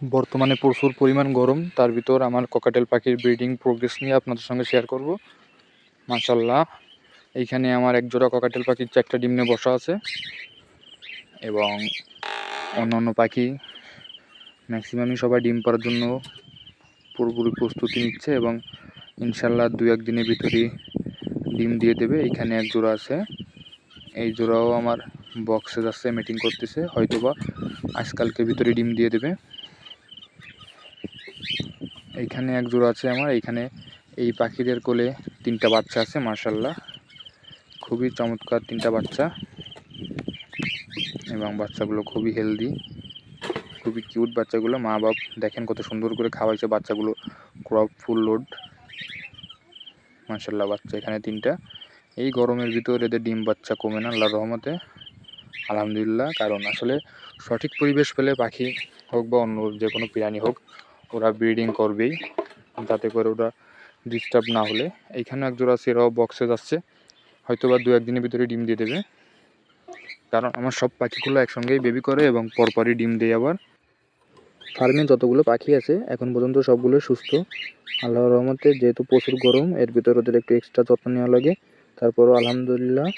বর্তমানে প্রচুর পরিমাণ গরম, তার ভিতর আমার ককাটেল পাখির ব্রিডিং প্রোগ্রেস নিয়ে আপনাদের সঙ্গে শেয়ার করব। মাশাল্লাহ এইখানে আমার এক জোড়া ককাটেল পাখির চারটা ডিম নিয়ে বসা আছে। এবং অন্য অন্য পাখি ম্যাক্সিমামই সবাই ডিম পাড়ার জন্য পুরোপুরি প্রস্তুতি নিচ্ছে এবং ইনশাল্লাহ দু একদিনের ভিতরেই ডিম দিয়ে দেবে। এইখানে এক জোড়া আছে। এই জোড়াও আমার বক্সে যাচ্ছে মিটিং করতেছে। হয়তোবা আজকালকে ভিতরে ডিম দিয়ে দেবে। এইখানে এক জোড়া আছে আমার, এইখানে এই পাখিদের কোলে তিনটা বাচ্চা আছে মার্শাল্লাহ খুবই চমৎকার তিনটা বাচ্চা। এবং বাচ্চাগুলো খুবই হেলদি খুবই কিউট বাচ্চাগুলো। মা বাপ দেখেন কত সুন্দর করে খাওয়াইছে বাচ্চাগুলো ক্রপ ফুল লোড মার্শাল্লাহ বাচ্চা এখানে তিনটা। এই গরমের ভিতর এদের ডিম বাচ্চা কমে না, আল্লাহর রহমতে। আলহামদুলিল্লাহ, কারণ আসলে সঠিক পরিবেশ পেলে পাখি হোক বা অন্য যে কোনো প্রাণী হোক ওরা ব্রিডিং করবেই, যাতে করে ওরা ডিস্টার্ব না হলে। এইখানে এক জোড়া সেরাও বক্সে যাচ্ছে। হয়তো বা দু একদিনের ভিতরে ডিম দিয়ে দেবে। কারণ আমার সব পাখিগুলো একসঙ্গেই বেবি করে এবং পরপরই ডিম দেয় আবার। ফার্মে যতগুলো পাখি আছে, এখন পর্যন্ত সবগুলো সুস্থ। আল্লাহর রহমতে যেহেতু প্রচুর গরম, এর ভিতরে ওদের একটু এক্সট্রা যত্ন নেওয়া লাগে। তারপরও আলহামদুলিল্লাহ